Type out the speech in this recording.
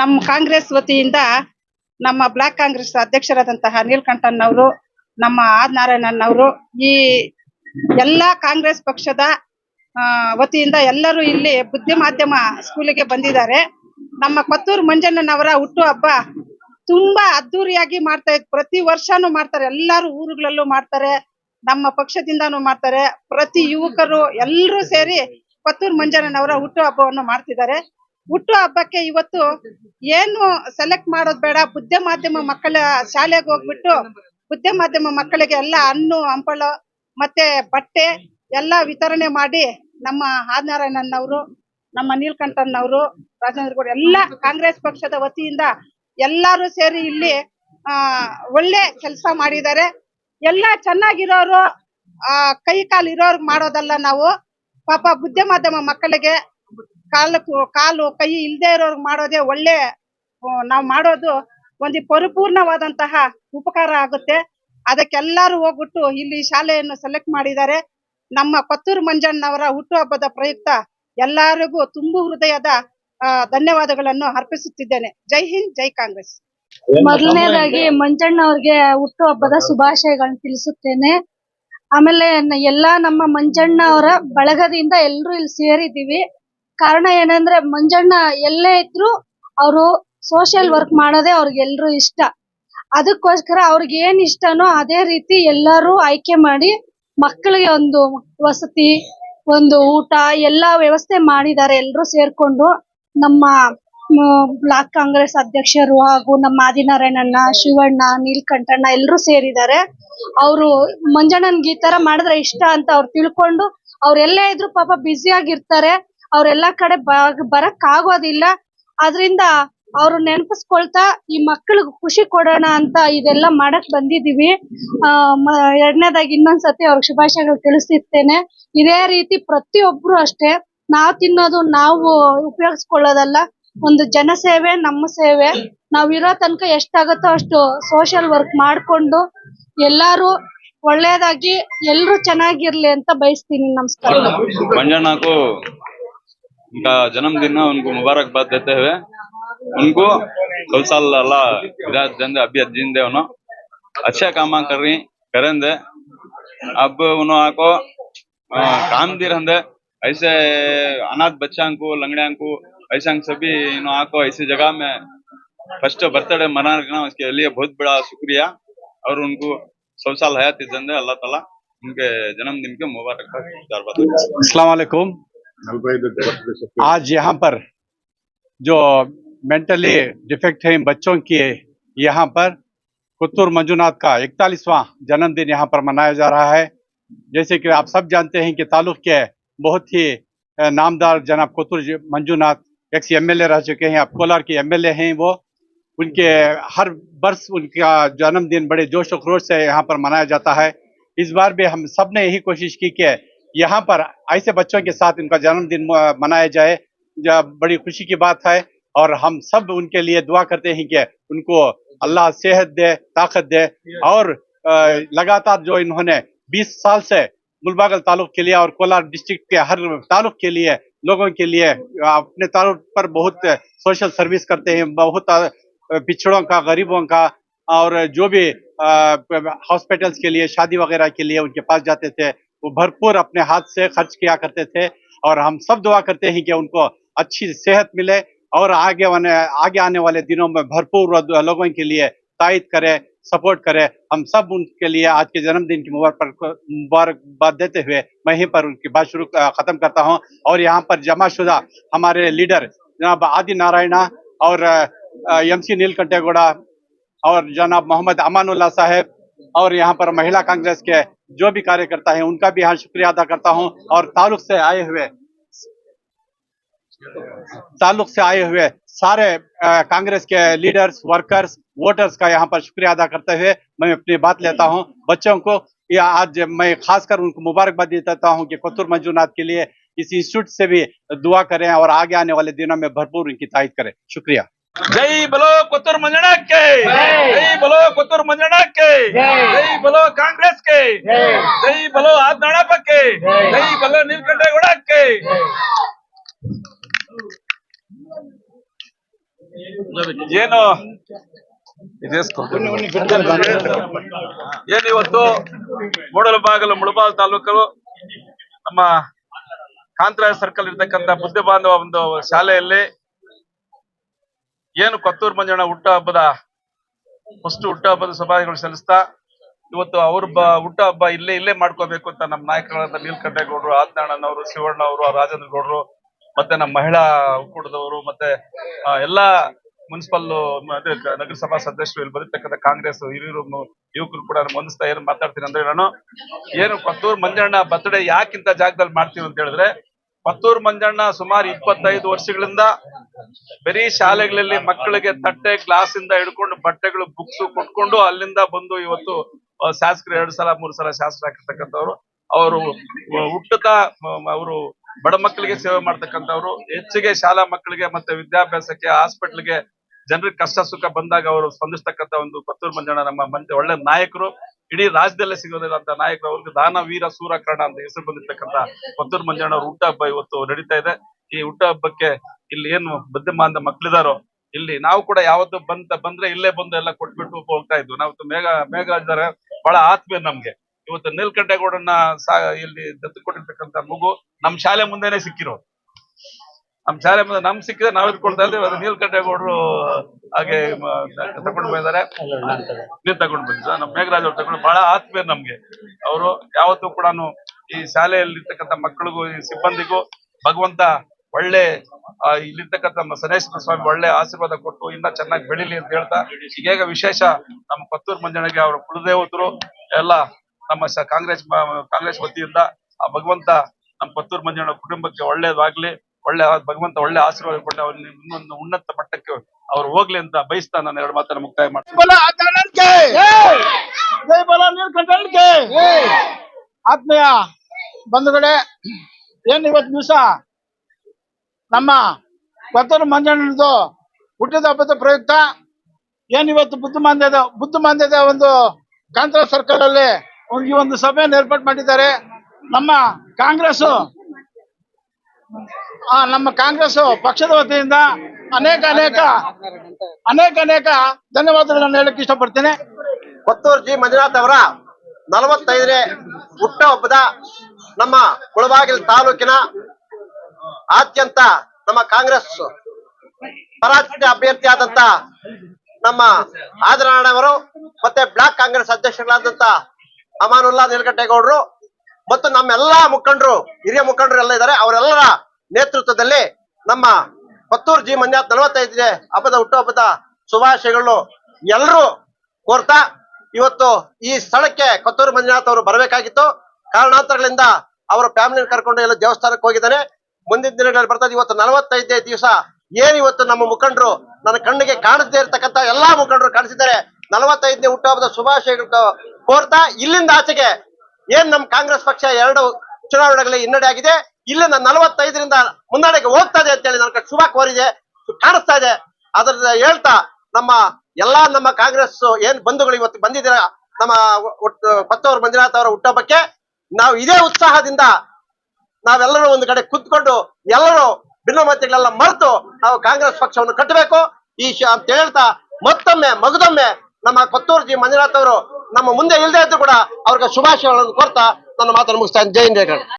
ನಮ್ಮ ಕಾಂಗ್ರೆಸ್ ವತಿಯಿಂದ ನಮ್ಮ ಬ್ಲಾಕ್ ಕಾಂಗ್ರೆಸ್ ಅಧ್ಯಕ್ಷರಾದಂತಹ ನೀಲ್ಕಂಠನ್ ಅವರು, ನಮ್ಮ ಆರ್ ನಾರಾಯಣನ್ ಅವರು, ಈ ಎಲ್ಲಾ ಕಾಂಗ್ರೆಸ್ ಪಕ್ಷದ ವತಿಯಿಂದ ಎಲ್ಲರೂ ಇಲ್ಲಿ ಬುದ್ಧಿ ಮಾಧ್ಯಮ ಸ್ಕೂಲಿಗೆ ಬಂದಿದ್ದಾರೆ. ನಮ್ಮ ಕೊತ್ತೂರು ಮಂಜಣ್ಣನವರ ಹುಟ್ಟು ಹಬ್ಬ ತುಂಬಾ ಅದ್ದೂರಿಯಾಗಿ ಮಾಡ್ತಾ ಇದ್, ಪ್ರತಿ ವರ್ಷನೂ ಮಾಡ್ತಾರೆ. ಎಲ್ಲರೂ ಊರುಗಳಲ್ಲೂ ಮಾಡ್ತಾರೆ, ನಮ್ಮ ಪಕ್ಷದಿಂದಾನು ಮಾಡ್ತಾರೆ. ಪ್ರತಿ ಯುವಕರು ಎಲ್ಲರೂ ಸೇರಿ ಕೊತ್ತೂರು ಮಂಜಣ್ಣನವರ ಹುಟ್ಟು ಹಬ್ಬವನ್ನು ಮಾಡ್ತಿದ್ದಾರೆ. ಹುಟ್ಟು ಹಬ್ಬಕ್ಕೆ ಇವತ್ತು ಏನು ಸೆಲೆಕ್ಟ್ ಮಾಡೋದ್ ಬೇಡ. ಬುದ್ಧಿ ಮಾಧ್ಯಮ ಮಕ್ಕಳ ಶಾಲೆಗೆ ಹೋಗ್ಬಿಟ್ಟು ಬುದ್ಧಿ ಮಾಧ್ಯಮ ಮಕ್ಕಳಿಗೆ ಎಲ್ಲ ಹಣ್ಣು ಹಂಪಳ ಮತ್ತೆ ಬಟ್ಟೆ ಎಲ್ಲ ವಿತರಣೆ ಮಾಡಿ ನಮ್ಮ ಆದಿನಾರಾಯಣನ್ ಅವರು, ನಮ್ಮ ನೀಲ್ಕಂಠನ್ ಅವರು, ರಾಜೇಂದ್ರ ಗೌಡ ಎಲ್ಲ ಕಾಂಗ್ರೆಸ್ ಪಕ್ಷದ ವತಿಯಿಂದ ಎಲ್ಲಾರು ಸೇರಿ ಇಲ್ಲಿ, ಆ, ಒಳ್ಳೆ ಕೆಲಸ ಮಾಡಿದ್ದಾರೆ. ಎಲ್ಲ ಚೆನ್ನಾಗಿರೋರು, ಆ, ಕೈ ಕಾಲು ಇರೋರ್ಗ್ ಮಾಡೋದಲ್ಲ ನಾವು. ಪಾಪ ಬುದ್ಧಿ ಮಾಧ್ಯಮ ಮಕ್ಕಳಿಗೆ ಕಾಲು ಕಾಲು ಕೈ ಇಲ್ದೇ ಇರೋರ್ಗ್ ಮಾಡೋದೇ ಒಳ್ಳೆ ನಾವು ಮಾಡೋದು ಒಂದು ಪರಿಪೂರ್ಣವಾದಂತಹ ಉಪಕಾರ ಆಗುತ್ತೆ. ಅದಕ್ಕೆಲ್ಲರೂ ಹೋಗ್ಬಿಟ್ಟು ಇಲ್ಲಿ ಶಾಲೆಯನ್ನು ಸೆಲೆಕ್ಟ್ ಮಾಡಿದ್ದಾರೆ. ನಮ್ಮ ಕೊತ್ತೂರು ಮಂಜಣ್ಣವರ ಹುಟ್ಟುಹಬ್ಬದ ಪ್ರಯುಕ್ತ ಎಲ್ಲರಿಗೂ ತುಂಬು ಹೃದಯದ ಧನ್ಯವಾದಗಳನ್ನು ಅರ್ಪಿಸುತ್ತಿದ್ದೇನೆ. ಜೈ ಹಿಂದ್, ಜೈ ಕಾಂಗ್ರೆಸ್. ಮೊದಲನೇದಾಗಿ ಮಂಜಣ್ಣ ಅವ್ರಿಗೆ ಹುಟ್ಟುಹಬ್ಬದ ಶುಭಾಶಯಗಳನ್ನ ತಿಳಿಸುತ್ತೇನೆ. ಆಮೇಲೆ ಎಲ್ಲಾ ನಮ್ಮ ಮಂಜಣ್ಣ ಅವರ ಬಳಗದಿಂದ ಎಲ್ಲರೂ ಇಲ್ಲಿ ಸೇರಿದೀವಿ ಕಾರಣ ಏನಂದ್ರೆ ಮಂಜಣ್ಣ ಎಲ್ಲೇ ಇದ್ರು ಅವರು ಸೋಷಿಯಲ್ ವರ್ಕ್ ಮಾಡೋದೇ ಅವ್ರಿಗೆ ಎಲ್ರು ಇಷ್ಟ. ಅದಕ್ಕೋಸ್ಕರ ಅವ್ರಿಗೆ ಏನ್ ಇಷ್ಟನೋ ಅದೇ ರೀತಿ ಎಲ್ಲರೂ ಆಯ್ಕೆ ಮಾಡಿ ಮಕ್ಕಳಿಗೆ ಒಂದು ವಸತಿ, ಒಂದು ಊಟ ಎಲ್ಲಾ ವ್ಯವಸ್ಥೆ ಮಾಡಿದ್ದಾರೆ ಎಲ್ಲರೂ ಸೇರ್ಕೊಂಡು ನಮ್ಮ ಬ್ಲಾಕ್ ಕಾಂಗ್ರೆಸ್ ಅಧ್ಯಕ್ಷರು ಹಾಗೂ ನಮ್ಮ ಆದಿನಾರಾಯಣಣ್ಣ, ಶಿವಣ್ಣ, ನೀಲ್ಕಂಠಣ್ಣ ಎಲ್ಲರೂ ಸೇರಿದ್ದಾರೆ. ಅವರು ಮಂಜಣ್ಣನ್ಗೆ ಈ ತರ ಮಾಡಿದ್ರೆ ಇಷ್ಟ ಅಂತ ಅವ್ರು ತಿಳ್ಕೊಂಡು ಅವ್ರೆಲ್ಲೇ ಇದ್ರು ಪಾಪ ಬ್ಯುಸಿ ಆಗಿರ್ತಾರೆ. ಅವ್ರೆಲ್ಲಾ ಕಡೆ ಬರಕ್ ಆಗೋದಿಲ್ಲ. ಅದರಿಂದ ಅವ್ರು ನೆನಪಿಸ್ಕೊಳ್ತಾ ಈ ಮಕ್ಕಳಿಗೆ ಖುಷಿ ಕೊಡೋಣ ಅಂತ ಇದೆಲ್ಲ ಮಾಡಕ್ ಬಂದಿದೀವಿ. ಎರಡನೇದಾಗಿ ಇನ್ನೊಂದ್ಸತಿ ಅವ್ರಿಗೆ ಶುಭಾಶಯಗಳು ತಿಳಿಸಿರ್ತೇನೆ ಇದೇ ರೀತಿ ಪ್ರತಿಯೊಬ್ರು ಅಷ್ಟೇ. ನಾವ್ ತಿನ್ನೋದು ನಾವು ಉಪಯೋಗಿಸ್ಕೊಳ್ಳೋದಲ್ಲ. ಒಂದು ಜನಸೇವೆ ನಮ್ಮ ಸೇವೆ. ನಾವ್ ಇರೋ ತನಕ ಎಷ್ಟಾಗುತ್ತೋ ಅಷ್ಟು ಸೋಷಿಯಲ್ ವರ್ಕ್ ಮಾಡ್ಕೊಂಡು ಎಲ್ಲಾರು ಒಳ್ಳೇದಾಗಿ ಎಲ್ರು ಚೆನ್ನಾಗಿರ್ಲಿ ಅಂತ ಬಯಸ್ತೀನಿ. ನಮಸ್ಕಾರ. उनका जन्मदिन है उनको मुबारकबाद देते हुए उनको कल साल अल्लाह अभी जिंदे उन्हों। अच्छे काम कर रही करेंदे अब उन्हों आको आ, काम दी रहंदे ऐसे अनाथ बच्चा को लंगड़िया को ऐसा सभी आको ऐसी जगह में फ़र्स्ट बर्थडे मना रखना उसके लिए बहुत बड़ा शुक्रिया। और उनको सौ साल हयात देंदे अल्लाह ताला उनके जन्मदिन के अस्सलाम वालेकुम। आज यहाँ पर जो मेंटली डिफेक्ट है बच्चों के, यहाँ पर कुत्तूर मंजूनाथ का इकतालीसवां जन्मदिन यहाँ पर मनाया जा रहा है। जैसे कि आप सब जानते हैं कि तालुक के बहुत ही नामदार जनाब कुत्तूर जी- मंजूनाथ एक्स एमएलए रह चुके हैं अब कोलार के एमएलए हैं वो। उनके हर वर्ष उनका जन्मदिन बड़े जोश खरोश से यहाँ पर मनाया जाता है। इस बार भी हम सबने यही कोशिश की कि यहाँ पर ऐसे बच्चों के साथ इनका जन्मदिन मनाया जाए बड़ी खुशी की बात है। और हम सब उनके लिए दुआ करते हैं कि उनको अल्लाह सेहत दे, ताकत दे। और लगातार जो इन्होंने 20 साल से मुलबागल तालुक के लिए और कोलार डिस्ट्रिक्ट के हर तालुक के लिए, लोगों के लिए अपने तालुक पर बहुत सोशल सर्विस करते हैं। बहुत पिछड़ों का, गरीबों का और जो भी हॉस्पिटल्स के लिए, शादी वगैरह के लिए उनके पास जाते थे। वो भरपूर अपने हाथ से खर्च किया करते थे और हम सब दुआ करते हैं कि उनको अच्छी सेहत मिले और आगे आने आगे आने वाले दिनों में भरपूर लोगों के लिए तायद करे, सपोर्ट करे। हम सब उनके लिए आज के जन्मदिन की मुबारक, मुबारकबाद देते हुए मैं यहीं पर उनकी बात शुरू खत्म करता हूँ। और यहाँ पर जमाशुदा हमारे लीडर जनाब आदि नारायणा और एम सी नीलकंठेगौड़ा और जनाब मोहम्मद अमानुल्ला साहेब और यहाँ पर महिला कांग्रेस के जो भी कार्यकर्ता है, उनका भी यहाँ शुक्रिया अदा करता हूँ और ताल्लुक से आए हुए, ताल्लुक से आए हुए सारे कांग्रेस के लीडर्स, वर्कर्स, वोटर्स का यहाँ पर शुक्रिया अदा करते हुए मैं अपनी बात लेता हूँ। बच्चों को, या आज मैं खासकर उनको मुबारकबाद देता हूँ कि कतुर मंजूनाथ के लिए इस इंस्टीट्यूट से भी दुआ करें और आगे आने वाले दिनों में भरपूर उनकी तायद करें। शुक्रिया। ಜೈ ಬಲೋ ಕೊತ್ತೂರ್ ಮಂಜಣ್ಣಕ್ಕೆ ಜೈ. ಬಲೋ ಕೊತ್ತೂರ್ ಮಂಜಣ್ಣಕ್ಕೆ ಜೈ. ಬಲೋ ಕಾಂಗ್ರೆಸ್ ಕಾಂಗ್ರೆಸ್ಗೆ. ಜೈ. ಬಲೋ ಆದ್ನಾಣಪ್ಪಕ್ಕೆ ಜೈ. ಬಲೋ ನೀಲ್ಕಂಠೇಗೌಡಕ್ಕೆ ಏನು? ಏನಿವತ್ತು ಮೂಡಲು ಬಾಗಲು ಮುಳಬಾಲ್ ತಾಲೂಕು ನಮ್ಮ ಕಾಂತರಾಜ್ ಸರ್ಕಲ್ ಇರ್ತಕ್ಕಂತ ಬುದ್ಧ ಬಾಂಧವ ಒಂದು ಶಾಲೆಯಲ್ಲಿ ಏನು ಕೊತ್ತೂರು ಮಂಜಣ್ಣ ಹುಟ್ಟ ಹಬ್ಬದ ಫಸ್ಟ್ ಹುಟ್ಟ ಹಬ್ಬದ ಸಭಾಗಳು ಸಲ್ಲಿಸ್ತಾ, ಇವತ್ತು ಅವ್ರ ಬ ಹುಟ್ಟ ಹಬ್ಬ ಇಲ್ಲೇ ಇಲ್ಲೇ ಮಾಡ್ಕೋಬೇಕು ಅಂತ ನಮ್ಮ ನಾಯಕರಾದ ನೀಲ್ಕಂಠೇಗೌಡರು ಆಜ್ಞಾಣನವರು ಶಿವಣ್ಣ ಅವರು ರಾಜೇಂದ್ರ ಗೌಡರು ಮತ್ತೆ ನಮ್ಮ ಮಹಿಳಾ ಒಕ್ಕೂಟದವರು, ಮತ್ತೆ ಎಲ್ಲಾ ಮುನ್ಸಿಪಲ್ ನಗರಸಭಾ ಸದಸ್ಯರು, ಇಲ್ಲಿ ಬರೀತಕ್ಕಂಥ ಕಾಂಗ್ರೆಸ್ ಹಿರಿಯರು ಯುವಕರು ಕೂಡ ನಾನು ಹೊಂದಿಸ್ತಾ ಏನು ಮಾತಾಡ್ತೀನಿ ಅಂದ್ರೆ ನಾನು, ಏನು ಕೊತ್ತೂರು ಮಂಜಣ್ಣ ಬರ್ತ್ಡೇ ಯಾಕಿಂತ ಜಾಗದಲ್ಲಿ ಮಾಡ್ತೀವಿ ಅಂತ ಹೇಳಿದ್ರೆ ಕೊತ್ತೂರು ಮಂಜಣ್ಣ ಸುಮಾರು ಇಪ್ಪತ್ತೈದು ವರ್ಷಗಳಿಂದ ಬರೀ ಶಾಲೆಗಳಲ್ಲಿ ಮಕ್ಕಳಿಗೆ ತಟ್ಟೆ ಗ್ಲಾಸ್ ಇಂದ ಹಿಡ್ಕೊಂಡು ಬಟ್ಟೆಗಳು ಬುಕ್ಸ್ ಕೊಟ್ಕೊಂಡು ಅಲ್ಲಿಂದ ಬಂದು ಇವತ್ತು ಶಾಸಕರು ಎರಡು ಸಲ, ಮೂರು ಸಲ ಶಾಸಕರಾಗಿರ್ತಕ್ಕಂಥವ್ರು ಅವರು ಹುಟ್ಟುತ್ತಾ ಅವರು ಬಡ ಮಕ್ಕಳಿಗೆ ಸೇವೆ ಮಾಡ್ತಕ್ಕಂಥವ್ರು. ಹೆಚ್ಚಿಗೆ ಶಾಲಾ ಮಕ್ಕಳಿಗೆ ಮತ್ತೆ ವಿದ್ಯಾಭ್ಯಾಸಕ್ಕೆ ಹಾಸ್ಪಿಟ್ಲ್ಗೆ ಜನರಿಗೆ ಕಷ್ಟ ಸುಖ ಬಂದಾಗ ಅವರು ಸ್ಪಂದಿಸ್ತಕ್ಕಂಥ ಒಂದು ಪತ್ತೂರು ಮಂಜಣ್ಣ ನಮ್ಮ ಮಂದಿ ಒಳ್ಳೆ ನಾಯಕರು. ಇಡೀ ರಾಜ್ಯದಲ್ಲೇ ಸಿಗೋದಿಲ್ಲ ನಾಯಕರು ಅವ್ರಿಗೆ ದಾನ, ವೀರ ಸೂರಕರ್ಣ ಅಂತ ಹೆಸರು ಬಂದಿರ್ತಕ್ಕಂಥ ಪತ್ತೂರು ಮಂಜಣ್ಣ ಅವ್ರ ಹುಟ್ಟ ಹಬ್ಬ ಇವತ್ತು ನಡೀತಾ ಇದೆ. ಈ ಹುಟ್ಟ ಹಬ್ಬಕ್ಕೆ ಇಲ್ಲಿ ಏನು ಬುದ್ಧಿಮಾಂದ ಮಕ್ಕಳಿದಾರೋ, ಇಲ್ಲಿ ನಾವು ಕೂಡ ಯಾವತ್ತು ಬಂತ, ಬಂದ್ರೆ ಇಲ್ಲೇ ಬಂದು ಎಲ್ಲ ಕೊಟ್ಬಿಟ್ಟು ಹೋಗ್ತಾ ಇದ್ವಿ. ನಾವು ಮೇಘ ಮೇಘರಾಜರ ಬಹಳ ಆತ್ಮೀಯ ನಮ್ಗೆ. ಇವತ್ತು ನೀಲ್ಕಂಠೇಗೌಡನ್ನ ಇಲ್ಲಿ ದತ್ತು ಕೊಟ್ಟಿರ್ತಕ್ಕಂಥ ಮಗು ನಮ್ ಶಾಲೆ ಮುಂದೆನೆ ಸಿಕ್ಕಿರೋದು ನಮ್ ಶಾಲೆ ಮುಂದೆ ನಮ್ ಸಿಕ್ಕಿದ್ರೆ ನಾವ್ ಇದ್ಕೊಳ್ತಾ ಇದ್ದೀವಿ ಅದು ನೀಲ್ಕಂಠೇಗೌಡರು ಹಾಗೆ ತಗೊಂಡು ಬಂದಿದ್ದಾರೆ. ನೀರ್ ತಗೊಂಡು ಬಂದಿದ್ದಾರೆ ನಮ್ಮ ಮೇಘರಾಜ್ ಅವ್ರು ತಗೊಂಡು ಬಹಳ ಆತ್ಮೀಯ ನಮ್ಗೆ. ಅವರು ಯಾವತ್ತೂ ಕೂಡ ಈ ಶಾಲೆಯಲ್ಲಿ ಇರ್ತಕ್ಕಂಥ ಮಕ್ಕಳಿಗೂ, ಈ ಸಿಬ್ಬಂದಿಗೂ ಭಗವಂತ ಒಳ್ಳೆ ಇಲ್ಲಿರ್ತಕ್ಕಂಥ ನಮ್ಮ ಸನೇಶ್ವರ ಸ್ವಾಮಿ ಒಳ್ಳೆ ಆಶೀರ್ವಾದ ಕೊಟ್ಟು ಇನ್ನ ಚೆನ್ನಾಗಿ ಬೆಳಿಲಿ ಅಂತ ಹೇಳ್ತಾ ಈಗ ವಿಶೇಷ ನಮ್ಮ ಪತ್ತೂರು ಮಂಜಣ್ಣಗೆ ಅವರ ಕುಲದೇವತರು ಎಲ್ಲ ನಮ್ಮ ಕಾಂಗ್ರೆಸ್ ಕಾಂಗ್ರೆಸ್ ವತಿಯಿಂದ ಆ ಭಗವಂತ ನಮ್ಮ ಪತ್ತೂರು ಮಂಜಣ್ಣ ಕುಟುಂಬಕ್ಕೆ ಒಳ್ಳೇದಾಗ್ಲಿ. ಒಳ್ಳೆ ಭಗವಂತ ಒಳ್ಳೆ ಆಶೀರ್ವಾದ ಕೊಟ್ಟು ಅವ್ರ ಇನ್ನೊಂದು ಉನ್ನತ ಮಟ್ಟಕ್ಕೆ ಅವ್ರು ಹೋಗ್ಲಿ ಅಂತ ಬಯಸ್ತಾ ನಾನು ಎರಡು ಮಾತನ್ನ ಮುಕ್ತಾಯ ಮಾಡ್ತೀನಿ. ಆತ್ಮೀಯ ಬಂಧುಗಳೇ ಏನ್ ಇವತ್ತು ದಿವಸ? ನಮ್ಮ ಕೊತ್ತೂರು ಮಂಜಣ್ಣದು ಹುಟ್ಟಿದ ಹಬ್ಬದ ಪ್ರಯುಕ್ತ. ಏನ್ ಇವತ್ತು ಬುದ್ಧ ಮಾಂದ್ಯದ ಬುದ್ಧ ಮಾಂದ್ಯದ ಒಂದು ಕಾಂಗ್ರೆಸ್ ಸರ್ಕಲ್ ಅಲ್ಲಿ ಈ ಒಂದು ಸಭೆಯನ್ನು ಏರ್ಪಾಟ್ ಮಾಡಿದ್ದಾರೆ. ನಮ್ಮ ಕಾಂಗ್ರೆಸ್ ನಮ್ಮ ಕಾಂಗ್ರೆಸ್ ಪಕ್ಷದ ವತಿಯಿಂದ ಅನೇಕ ಅನೇಕ ಅನೇಕ ಅನೇಕ ಧನ್ಯವಾದಗಳನ್ನು ಹೇಳಕ್ಕೆ ಇಷ್ಟಪಡ್ತೇನೆ. ಕೊತ್ತೂರು ಜಿ. ಮಂಜುನಾಥ್ ಅವರ ನಲವತ್ತೈದನೇ ಹುಟ್ಟಹಬ್ಬದ ನಮ್ಮ ಕುಳಬಾಗಿಲು ತಾಲೂಕಿನ ಆದ್ಯಂತ ನಮ್ಮ ಕಾಂಗ್ರೆಸ್ ಪರಾಜಿತ ಅಭ್ಯರ್ಥಿಯಾದಂತ ನಮ್ಮ ಆದರವರು ಮತ್ತೆ ಬ್ಲಾಕ್ ಕಾಂಗ್ರೆಸ್ ಅಧ್ಯಕ್ಷರಾದಂತ ಅಮಾನುಲ್ಲಾ ನೀಲಕಂಠೇಗೌಡರು ಮತ್ತು ನಮ್ಮೆಲ್ಲಾ ಮುಖಂಡರು, ಹಿರಿಯ ಮುಖಂಡರು ಎಲ್ಲ ಇದ್ದಾರೆ. ಅವರೆಲ್ಲರ ನೇತೃತ್ವದಲ್ಲಿ ನಮ್ಮ ಪತ್ತೂರು ಜಿ ಮಂಜಾತ್ ನಲವತ್ತೈದನೇ ಹಬ್ಬದ ಹುಟ್ಟುಹಬ್ಬದ ಶುಭಾಶಯಗಳು ಎಲ್ಲರೂ ಕೋರ್ತಾ ಇವತ್ತು ಈ ಸ್ಥಳಕ್ಕೆ ಕೊತ್ತೂರು ಮಂಜುನಾಥ್ ಅವರು ಬರಬೇಕಾಗಿತ್ತು. ಕಾರಣಾಂತರಗಳಿಂದ ಅವರ ಫ್ಯಾಮಿಲಿ ಕರ್ಕೊಂಡು ಎಲ್ಲ ದೇವಸ್ಥಾನಕ್ಕೆ ಹೋಗಿದ್ದಾರೆ. ಮುಂದಿನ ದಿನಗಳಲ್ಲಿ ಬರ್ತದೆ. ಇವತ್ತು ನಲವತ್ತೈದನೇ ದಿವಸ ಏನು ಇವತ್ತು ನಮ್ಮ ಮುಖಂಡರು ನನ್ನ ಕಣ್ಣಿಗೆ ಕಾಣಿಸದೇ ಇರತಕ್ಕಂತ ಎಲ್ಲಾ ಮುಖಂಡರು ಕಾಣಿಸಿದ್ದಾರೆ. ನಲವತ್ತೈದನೇ ಹುಟ್ಟುಹಬ್ಬದ ಶುಭಾಶಯಗಳು ಕೋರ್ತಾ ಇಲ್ಲಿಂದ ಆಚೆಗೆ ಏನ್ ನಮ್ಮ ಕಾಂಗ್ರೆಸ್ ಪಕ್ಷ ಎರಡು ಚುನಾವಣೆಗಳಲ್ಲಿ ಹಿನ್ನಡೆ ಆಗಿದೆ. ಇಲ್ಲಿಂದ ನಲವತ್ತೈದರಿಂದ ಮುನ್ನಡೆಗೆ ಹೋಗ್ತಾ ಇದೆ ಅಂತೇಳಿ ನನ್ನ ಶುಭ ಕೋರಿದೆ. ಕಾಣಿಸ್ತಾ ಇದೆ. ಅದ್ರ ಹೇಳ್ತಾ, ನಮ್ಮ ಎಲ್ಲಾ ನಮ್ಮ ಕಾಂಗ್ರೆಸ್ ಏನ್ ಬಂಧುಗಳು ಇವತ್ತು ಬಂದಿದ್ದೀರ, ನಮ್ಮ ಕೊತ್ತೂರು ಮಂಜುನಾಥ್ ಅವರ ಹುಟ್ಟಹಬ್ಬಕ್ಕೆ ನಾವು ಇದೇ ಉತ್ಸಾಹದಿಂದ ನಾವೆಲ್ಲರೂ ಒಂದು ಕಡೆ ಕುತ್ಕೊಂಡು ಎಲ್ಲರೂ ಭಿನ್ನಮತಿಗಳೆಲ್ಲ ಮರೆತು ನಾವು ಕಾಂಗ್ರೆಸ್ ಪಕ್ಷವನ್ನು ಕಟ್ಟಬೇಕು. ಈ ಅಂತ ಹೇಳ್ತಾ ಮತ್ತೊಮ್ಮೆ, ಮಗದೊಮ್ಮೆ ನಮ್ಮ ಕೊತ್ತೂರು ಜಿ. ಮಂಜುನಾಥ್ ಅವರು ನಮ್ಮ ಮುಂದೆ ಇಲ್ಲದೆ ಇದ್ರು ಕೂಡ ಅವ್ರಿಗೆ ಶುಭಾಶಯಗಳನ್ನು ಕೊಡ್ತಾ ನನ್ನ ಮಾತನ್ನು ಮುಗಿಸ್ತಾ. ಜೈ ಹಿಂದ್